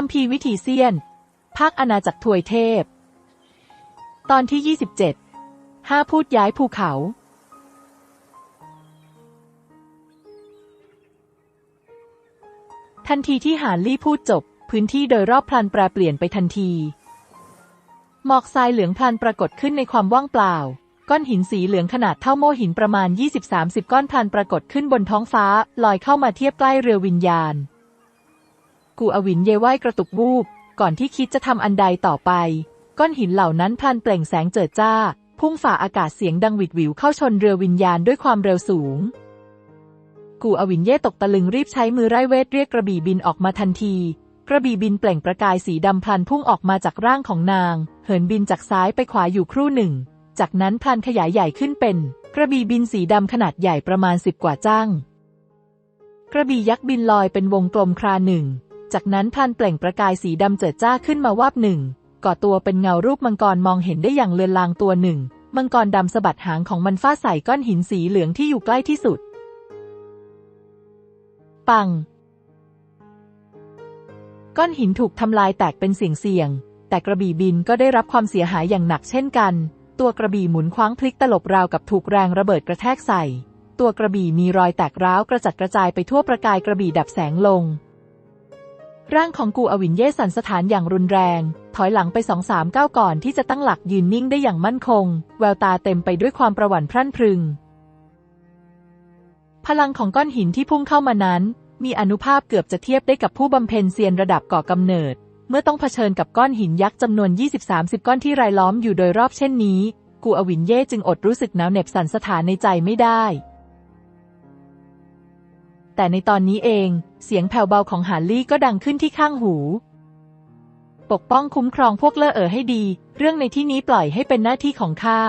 คัมภีร์วิถีเซียน ภาคอาณาจักรถวยเทพ ตอนที่ 27ห้าพูดย้ายภูเขา ทันทีที่หานลี่พูดจบ พื้นที่โดยรอบพลันแปรเปลี่ยนไปทันที หมอกทรายเหลืองพลันปรากฏขึ้นในความว่างเปล่า ก้อนหินสีเหลืองขนาดเท่าโม่หินประมาณ 20-30 ก้อนพลันปรากฏขึ้นบนท้องฟ้า ลอยเข้ามาเทียบใกล้เรือวิญญาณ กูอวินเยไหว้กระตุกวูบ ก่อนที่คิดจะทำอันใดต่อไป ก้อนหินเหล่านั้นพลันเปล่งแสงเจิดจ้า พุ่งฝ่าอากาศเสียงดังหวิดหวิวเข้าชนเรือวิญญาณด้วยความเร็วสูง กูอวินเย่ตกตะลึงรีบใช้มือไร้เวทเรียกกระบี่บินออกมาทันที กระบี่บินเปล่งประกายสีดำพลันพุ่งออกมาจากร่างของนาง เหินบินจากซ้ายไปขวาอยู่ครู่หนึ่ง จากนั้นพลันขยายใหญ่ขึ้นเป็น กระบี่บินสีดำขนาดใหญ่ประมาณสิบกว่าจ้างกระบี่ยักษ์บินลอยเป็นวงกลมคราหนึ่ง จากนั้นพลันเปล่งประกายสีดำเจิดจ้าขึ้นมาวาบหนึ่ง ก่อตัวเป็นเงารูปมังกรมองเห็นได้อย่างเลือนลางตัวหนึ่ง มังกรดำสะบัดหางของมันฟาดใส่ก้อนหินสีเหลืองที่อยู่ใกล้ที่สุด ปัง ก้อนหินถูกทำลายแตกเป็นเสี่ยงๆ แต่กระบี่บินก็ได้รับความเสียหายอย่างหนักเช่นกัน ตัวกระบี่หมุนคว้างพลิกตลบราวกับถูกแรงระเบิดกระแทกใส่ ตัวกระบี่มีรอยแตกร้าวกระจัดกระจายไปทั่วประกายกระบี่ดับแสงลง ร่างของกูอวินเย่สันสถานอย่างรุนแรง ถอยหลังไปสองสามก้าวก่อนที่จะตั้งหลักยืนนิ่งได้อย่างมั่นคง แววตาเต็มไปด้วยความประหวั่นพรั่นพรึง พลังของก้อนหินที่พุ่งเข้ามานั้น มีอนุภาพเกือบจะเทียบได้กับผู้บำเพ็ญเซียนระดับก่อกำเนิด เมื่อต้องเผชิญกับก้อนหินยักษ์จำนวน 20-30 ก้อนที่รายล้อมอยู่โดยรอบเช่นนี้ กูอวินเย่จึงอดรู้สึกหนาวเหน็บสั่นสถานในใจไม่ได้ แต่ในตอนนี้เอง เสียงแผ่วเบาของหาลี่ก็ดังขึ้นที่ข้างหู ปกป้องคุ้มครองพวกเลอเอ๋อให้ดี เรื่องในที่นี้ปล่อยให้เป็นหน้าที่ของข้า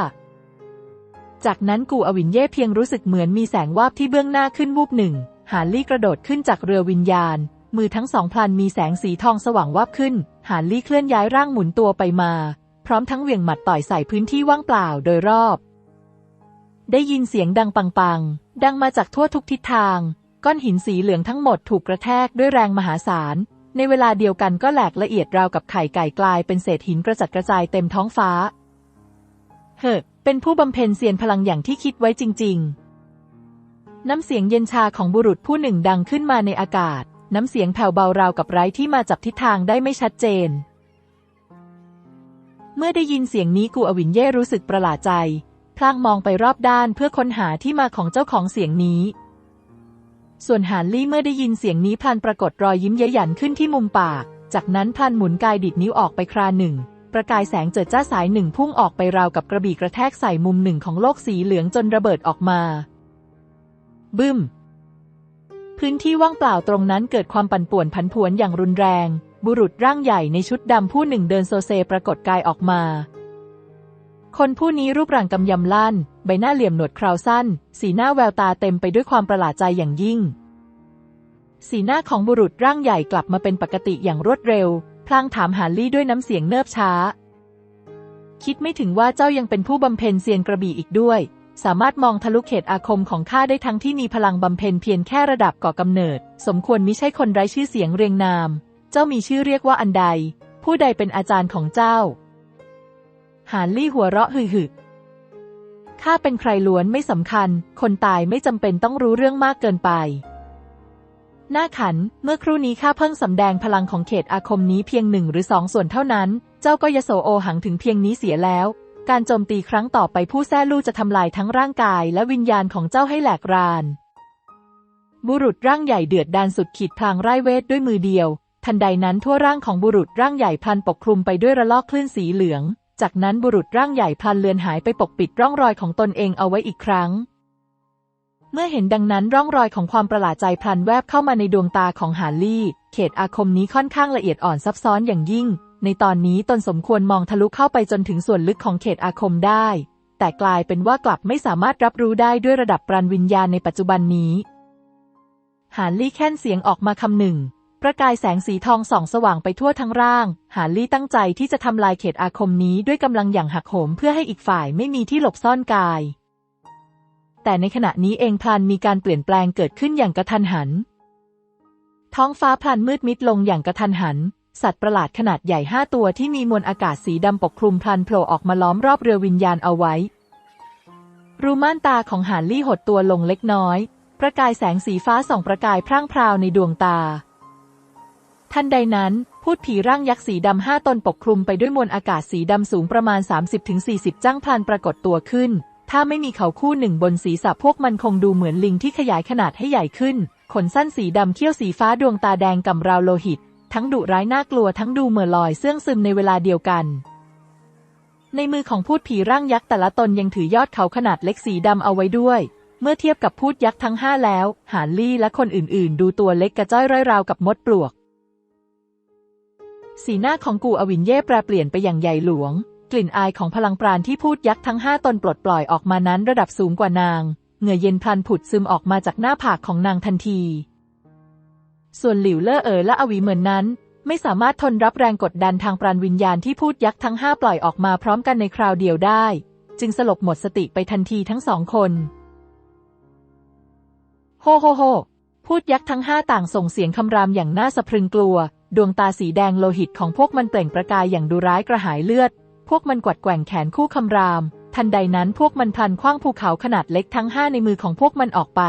จากนั้นกูอวินเย่เพียงรู้สึกเหมือนมีแสงวาบที่เบื้องหน้าขึ้นวูบหนึ่ง หาลี่กระโดดขึ้นจากเรือวิญญาณ มือทั้งสองพลันมีแสงสีทองสว่างวาบขึ้น หาลี่เคลื่อนย้ายร่างหมุนตัวไปมา พร้อมทั้งเหวี่ยงหมัดต่อยใส่พื้นที่ว่างเปล่าโดยรอบได้ยินเสียงดังปังๆ ดังมาจากทั่วทุกทิศทาง ก้อนหินสีเหลืองทั้งหมดถูกกระแทกด้วยแรงมหาศาล ในเวลาเดียวกันก็แหลกละเอียดราวกับไข่ไก่กลายเป็นเศษหินกระจัดกระจายเต็มท้องฟ้า เฮ้อเป็นผู้บำเพ็ญเซียนพลังอย่างที่คิดไว้จริง ๆ น้ำเสียงเย็นชาของบุรุษผู้หนึ่งดังขึ้นมาในอากาศ น้ำเสียงแผ่วเบาราวกับไร้ที่มาจับทิศทางได้ไม่ชัดเจน เมื่อได้ยินเสียงนี้กูอวินเย่รู้สึกประหลาดใจ พลางมองไปรอบด้านเพื่อค้นหาที่มาของเจ้าของเสียงนี้ ส่วนหานลี่เมื่อได้ยินเสียงนี้พลันปรากฏรอยยิ้มเย้ยหยันขึ้นที่มุมปาก จากนั้นพลันหมุนกายดิดนิ้วออกไปคราหนึ่ง ประกายแสงเจิดจ้าสายหนึ่งพุ่งออกไปราวกับกระบี่กระแทกใส่มุมหนึ่งของโลกสีเหลืองจนระเบิดออกมา บึ้ม พื้นที่ว่างเปล่าตรงนั้นเกิดความปั่นป่วนผันผวนอย่างรุนแรง บุรุษร่างใหญ่ในชุดดำผู้หนึ่งเดินโซเซปรากฏกายออกมา คนผู้นี้รูปร่างกำยำลั่น ใบหน้าเหลี่ยมหนวดคราวสั้น สีหน้าแววตาเต็มไปด้วยความประหลาดใจอย่างยิ่ง สีหน้าของบุรุษร่างใหญ่กลับมาเป็นปกติอย่างรวดเร็ว พลางถามหาลี่ด้วยน้ำเสียงเนิบช้า คิดไม่ถึงว่าเจ้ายังเป็นผู้บำเพ็ญเซียนกระบี่อีกด้วย สามารถมองทะลุเขตอาคมของข้าได้ทั้งที่มีพลังบำเพ็ญเพียงแค่ระดับก่อกำเนิด สมควรมิใช่คนไร้ชื่อเสียงเรียงนาม เจ้ามีชื่อเรียกว่าอันใด ผู้ใดเป็นอาจารย์ของเจ้า หานลี่หัวเราะหึ่ข้าเป็นใครล้วนไม่สำคัญ คนตายไม่จำเป็นต้องรู้เรื่องมากเกินไป หน้าขัน เมื่อครู่นี้ข้าเพิ่งสำแดงพลังของเขตอาคมนี้เพียงหนึ่งหรือสองส่วนเท่านั้น เจ้าก็ยโสโอหังถึงเพียงนี้เสียแล้ว การโจมตีครั้งต่อไปผู้แท้ลู่จะทำลายทั้งร่างกายและวิญญาณของเจ้าให้แหลกราน บุรุษร่างใหญ่เดือดดานสุดขีดพลางไร้เวทด้วยมือเดียว ทันใดนั้นทั่วร่างของบุรุษร่างใหญ่พลันปกคลุมไปด้วยระลอกคลื่นสีเหลือง จากนั้นบุรุษร่างใหญ่พลันเลือนหายไปปกปิดร่องรอยของตนเองเอาไว้อีกครั้ง เมื่อเห็นดังนั้นร่องรอยของความประหลาดใจพลันแวบเข้ามาในดวงตาของหาลี่ เขตอาคมนี้ค่อนข้างละเอียดอ่อนซับซ้อนอย่างยิ่ง ในตอนนี้ตนสมควรมองทะลุเข้าไปจนถึงส่วนลึกของเขตอาคมได้ แต่กลายเป็นว่ากลับไม่สามารถรับรู้ได้ด้วยระดับปราณวิญญาณในปัจจุบันนี้หาลี่แค่นเสียงออกมาคำหนึ่ง ประกายแสงสีทองส่องสว่างไปทั่วทั้งร่าง หาลี่ตั้งใจที่จะทำลายเขตอาคมนี้ด้วยกำลังอย่างหักโหมเพื่อให้อีกฝ่ายไม่มีที่หลบซ่อนกาย แต่ในขณะนี้เองพลันมีการเปลี่ยนแปลงเกิดขึ้นอย่างกระทันหัน ท้องฟ้าพลันมืดมิดลงอย่างกระทันหัน สัตว์ประหลาดขนาดใหญ่ห้าตัวที่มีมวลอากาศสีดำปกคลุมพลันโผล่ออกมาล้อมรอบเรือวิญญาณเอาไว้ รูม่านตาของหานลี่หดตัวลงเล็กน้อย ประกายแสงสีฟ้าส่องประกายพร่างพราวในดวงตา ทันใดนั้น พูดผีร่างยักษ์สีดำห้าตนปกคลุมไปด้วยมวลอากาศสีดำสูงประมาณ 30-40 จ้างพลันปรากฏตัวขึ้น ถ้าไม่มีเขาคู่หนึ่งบนศีรษะพวกมันคงดูเหมือนลิงที่ขยายขนาดให้ใหญ่ขึ้น ขนสั้นสีดำเขี้ยวสีฟ้าดวงตาแดงกำราวโลหิต ทั้งดุร้ายน่ากลัวทั้งดูเหม่อลอยเสื่องซึมในเวลาเดียวกันในมือของพูดผีร่างยักษ์แต่ละตนยังถือยอดเขาขนาดเล็กสีดำเอาไว้ด้วย เมื่อเทียบกับพูดยักษ์ทั้งห้าแล้ว หานลี่และคนอื่นๆ ดูตัวเล็กกระจ้อยร้อยราวกับมดปลวก สีหน้าของกูอวินเย่แปรเปลี่ยนไปอย่างใหญ่หลวง กลิ่นอายของพลังปราณที่พูดยักษ์ทั้งห้าตนปลดปล่อยออกมานั้นระดับสูงกว่านาง เหงื่อเย็นพลันผุดซึมออกมาจากหน้าผากของนางทันที ส่วนหลิวเล่อเอ๋อและอวีเหมือนนั้น ไม่สามารถทนรับแรงกดดันทางปราณวิญญาณที่พูดยักษ์ทั้งห้าปล่อยออกมาพร้อมกันในคราวเดียวได้ จึงสลบหมดสติไปทันทีทั้งสองคนโฮโฮโฮพูดยักษ์ทั้งห้าต่างส่งเสียงคำรามอย่างน่าสะพรึงกลัว ดวงตาสีแดงโลหิตของพวกมันเปล่งประกายอย่างดูร้ายกระหายเลือด พวกมันกวัดแกว่งแขนคู่คำราม ทันใดนั้นพวกมันพลันคว้างภูเขาขนาดเล็กทั้งห้าในมือของพวกมันออกไป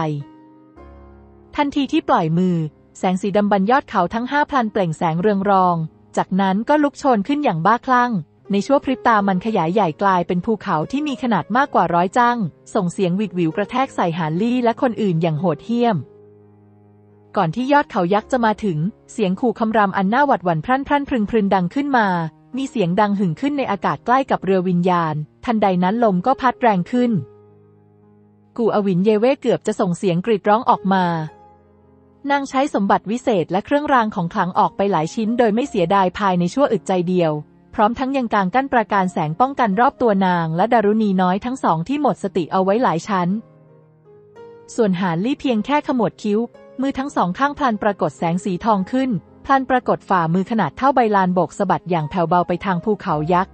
ทันทีที่ปล่อยมือ แสงสีดำบรรยอดเขาทั้งห้าพลันเปล่งแสงเรืองรอง จากนั้นก็ลุกโชนขึ้นอย่างบ้าคลั่ง ในชั่วพริบตามันขยายใหญ่กลายเป็นภูเขาที่มีขนาดมากกว่าร้อยจัง ส่งเสียงวิดวิวกระแทกใส่หานลี่และคนอื่นอย่างโหดเหี้ยม ก่อนที่ยอดเขายักษ์จะมาถึง เสียงขู่คำรามอันน่าหวัดหวั่นพรั่นพรั่นพรึงพรึนดังขึ้นมา มีเสียงดังหึ่งขึ้นในอากาศใกล้กับเรือวิญญาณ ทันใดนั้นลมก็พัดแรงขึ้น กูอวินเยเว่เกือบจะส่งเสียงกรีดร้องออกมานางใช้สมบัติวิเศษและเครื่องรางของขลังออกไปหลายชิ้น โดยไม่เสียดายภายในชั่วอึดใจเดียว พร้อมทั้งยังกางกั้นประการแสงป้องกันรอบตัวนางและดารุณีน้อยทั้งสองที่หมดสติเอาไว้หลายชั้น ส่วนหานลี่เพียงแค่ขมวดคิ้ว มือทั้งสองข้างพลันปรากฏแสงสีทองขึ้น พลันปรากฏฝ่ามือขนาดเท่าใบลานโบกสะบัดอย่างแผ่วเบาไปทางภูเขายักษ์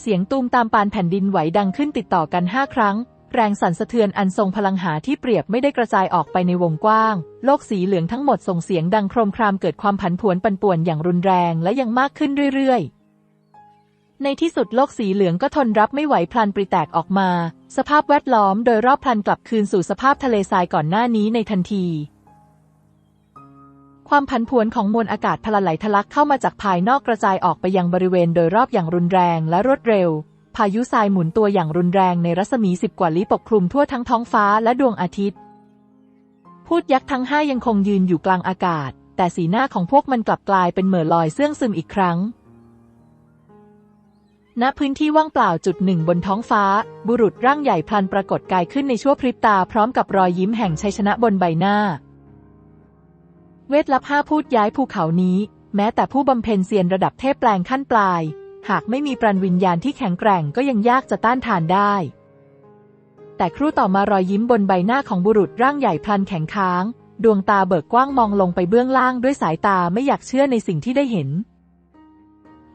เสียงตูมตามปานแผ่นดินไหวดังขึ้นติดต่อกันห้าครั้ง แรงสั่นสะเทือนอันทรงพลังหาที่เปรียบไม่ได้กระจายออกไปในวงกว้าง โลกสีเหลืองทั้งหมดส่งเสียงดังโครมครามเกิดความผันผวนปั่นป่วนอย่างรุนแรงและยังมากขึ้นเรื่อยๆในที่สุดโลกสีเหลืองก็ทนรับไม่ไหวพลันปริแตกออกมา สภาพแวดล้อมโดยรอบพลันกลับคืนสู่สภาพทะเลทรายก่อนหน้านี้ในทันที ความผันผวนของมวลอากาศพลันไหลทะลักเข้ามาจากภายนอกกระจายออกไปยังบริเวณโดยรอบอย่างรุนแรงและรวดเร็ว พายุทรายหมุนตัวอย่างรุนแรงในรัศมีสิบกว่าลี้ปกคลุมทั่วทั้งท้องฟ้าและดวงอาทิตย์ พูดยักษ์ทั้งห้ายังคงยืนอยู่กลางอากาศ แต่สีหน้าของพวกมันกลับกลายเป็นเหม่อลอยเสื่องซึมอีกครั้ง ณพื้นที่ว่างเปล่าจุดหนึ่งบนท้องฟ้า บุรุษร่างใหญ่พลันปรากฏกายขึ้นในชั่วพริบตาพร้อมกับรอยยิ้มแห่งชัยชนะบนใบหน้า เวทลับห้าพูดย้ายภูเขานี้ แม้แต่ผู้บำเพ็ญเซียนระดับเทพแปลงขั้นปลาย หากไม่มีปรันวิญญาณที่แข็งแกร่งก็ยังยากจะต้านทานได้ แต่ครู่ต่อมารอยยิ้มบนใบหน้าของบุรุษร่างใหญ่พลันแข็งค้าง ดวงตาเบิกกว้างมองลงไปเบื้องล่างด้วยสายตาไม่อยากเชื่อในสิ่งที่ได้เห็น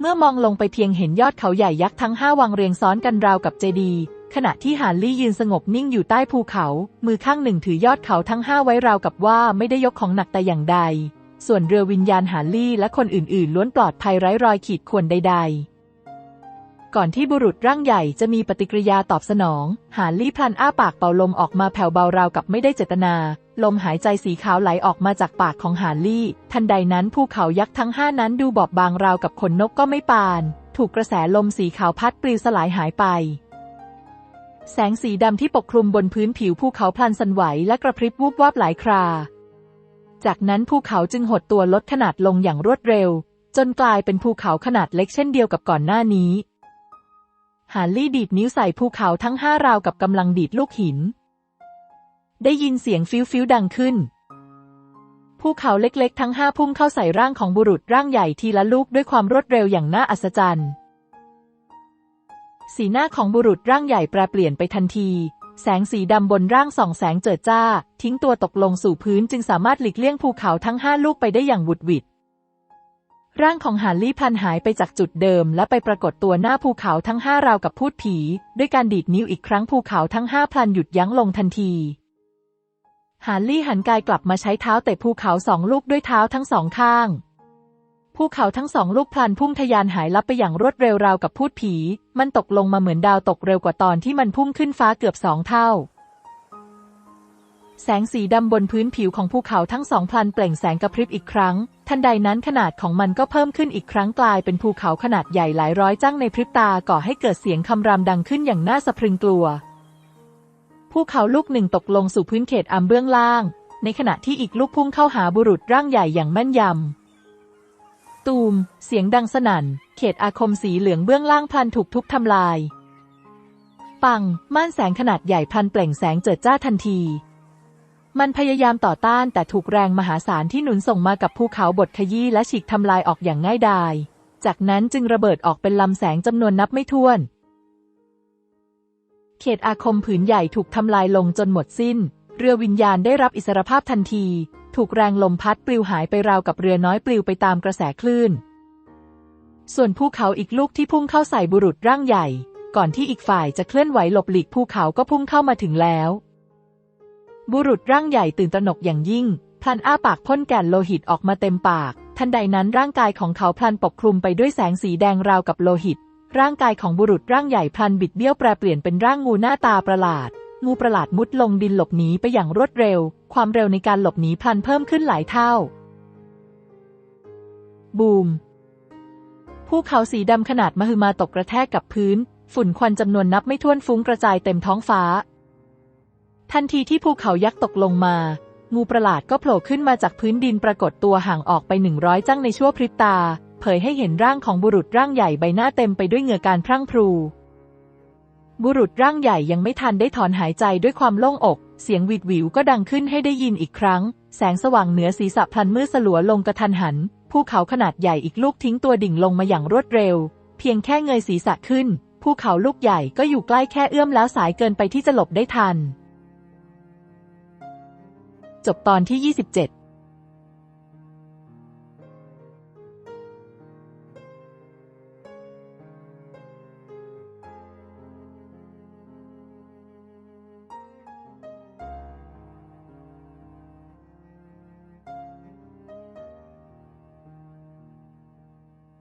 เมื่อมองลงไปเพียงเห็นยอดเขาใหญ่ยักษ์ทั้งห้าวางเรียงซ้อนกันราวกับเจดีย์ขณะที่หานลี่ยืนสงบนิ่งอยู่ใต้ภูเขา มือข้างหนึ่งถือยอดเขาทั้งห้าไว้ราวกับว่าไม่ได้ยกของหนักแต่อย่างใด ส่วนเรือวิญญาณหานลี่และคนอื่นๆ ล้วนปลอดภัยไร้รอยขีดข่วนใด ๆ ก่อนที่บุรุษร่างใหญ่จะมีปฏิกิริยาตอบสนอง หานลี่พลันอ้าปากเป่าลมออกมาแผ่วเบาราวกับไม่ได้เจตนา ลมหายใจสีขาวไหลออกมาจากปากของหานลี่ ทันใดนั้นภูเขายักษ์ทั้งห้านั้นดูบอบบางราวกับขนนกก็ไม่ปาน ถูกกระแสลมสีขาวพัดปลิวสลายหายไป แสงสีดำที่ปกคลุมบนพื้นผิวภูเขาพลันสั่นไหวและกระพริบวูบวาบหลายครา จากนั้นภูเขาจึงหดตัวลดขนาดลงอย่างรวดเร็ว จนกลายเป็นภูเขาขนาดเล็กเช่นเดียวกับก่อนหน้านี้ หานลี่ดีดนิ้วใส่ภูเขาทั้งห้าราวกับกำลังดีดลูกหิน ได้ยินเสียงฟิวฟิวดังขึ้น ภูเขาเล็กๆ ทั้งห้าพุ่งเข้าใส่ร่างของบุรุษร่างใหญ่ทีละลูกด้วยความรวดเร็วอย่างน่าอัศจรรย์ สีหน้าของบุรุษร่างใหญ่แปรเปลี่ยนไปทันที แสงสีดำบนร่างส่องแสงเจิดจ้า ทิ้งตัวตกลงสู่พื้นจึงสามารถหลีกเลี่ยงภูเขาทั้งห้าลูกไปได้อย่างหวุดวิด ร่างของหานลี่พลันหายไปจากจุดเดิม และไปปรากฏตัวหน้าภูเขาทั้งห้าราวกับพูดผี ด้วยการดีดนิ้วอีกครั้งภูเขาทั้งห้าพลันหยุดยั้งลงทันทีหานลี่หันกายกลับมาใช้เท้าเตะภูเขาสองลูกด้วยเท้าทั้งสองข้าง ภูเขาทั้งสองลูกพลันพุ่งทะยานหายลับไปอย่างรวดเร็วราวกับพูดผี มันตกลงมาเหมือนดาวตกเร็วกว่าตอนที่มันพุ่งขึ้นฟ้าเกือบสองเท่า แสงสีดำบนพื้นผิวของภูเขาทั้งสองพลันเปล่งแสงกระพริบอีกครั้ง ทันใดนั้นขนาดของมันก็เพิ่มขึ้นอีกครั้งกลายเป็นภูเขาขนาดใหญ่หลายร้อยจ้างในพริบตาก่อให้เกิดเสียงคำรามดังขึ้นอย่างน่าสะพรึงกลัว ภูเขาลูกหนึ่งตกลงสู่พื้นเขตอัมเบื้องล่าง ในขณะที่อีกลูกพุ่งเข้าหาบุรุษร่างใหญ่อย่างแม่นยำตูม เสียงดังสนั่น เขตอาคมสีเหลืองเบื้องล่างพลันถูกทุบทำลาย ปัง ม่านแสงขนาดใหญ่พลันเปล่งแสงเจิดจ้าทันที มันพยายามต่อต้านแต่ถูกแรงมหาศาลที่หนุนส่งมากับภูเขาบดขยี้และฉีกทำลายออกอย่างง่ายดาย จากนั้นจึงระเบิดออกเป็นลำแสงจำนวนนับไม่ถ้วน เขตอาคมผืนใหญ่ถูกทำลายลงจนหมดสิ้น เรือวิญญาณได้รับอิสรภาพทันที ถูกแรงลมพัดปลิวหายไปราวกับเรือน้อยปลิวไปตามกระแสคลื่น ส่วนภูเขาอีกลูกที่พุ่งเข้าใส่บุรุษร่างใหญ่ ก่อนที่อีกฝ่ายจะเคลื่อนไหวหลบหลีกภูเขาก็พุ่งเข้ามาถึงแล้ว บุรุษร่างใหญ่ตื่นตระหนกอย่างยิ่ง พลันอ้าปากพ่นแก่นโลหิตออกมาเต็มปาก ทันใดนั้นร่างกายของเขาพลันปกคลุมไปด้วยแสงสีแดงราวกับโลหิต ร่างกายของบุรุษร่างใหญ่พลันบิดเบี้ยวแปรเปลี่ยนเป็นร่างงูหน้าตาประหลาด งูประหลาดมุดลงดินหลบหนีไปอย่างรวดเร็ว ความเร็วในการหลบหนีพลันเพิ่มขึ้นหลายเท่า บูมภูเขาสีดำขนาดมหึมาตกกระแทกกับพื้น ฝุ่นควันจำนวนนับไม่ถ้วนฟุ้งกระจายเต็มท้องฟ้า ทันทีที่ภูเขายักษ์ตกลงมา งูประหลาดก็โผล่ขึ้นมาจากพื้นดินปรากฏตัวห่างออกไปหนึ่งร้อยจังในชั่วพริบตา เผยให้เห็นร่างของบุรุษร่างใหญ่ใบหน้าเต็มไปด้วยเหงื่อการพรั่งพรู บุรุษร่างใหญ่ยังไม่ทันได้ถอนหายใจด้วยความโล่งอก เสียงหวิดหวิวก็ดังขึ้นให้ได้ยินอีกครั้ง แสงสว่างเหนือศีรษะพลันมืดสลัวลงกระทันหัน ภูเขาขนาดใหญ่อีกลูกทิ้งตัวดิ่งลงมาอย่างรวดเร็ว เพียงแค่เงยศีรษะขึ้น ภูเขาลูกใหญ่ก็อยู่ใกล้แค่เอื้อมแล้วสายเกินไปที่จะหลบได้ทัน จบตอนที่ 27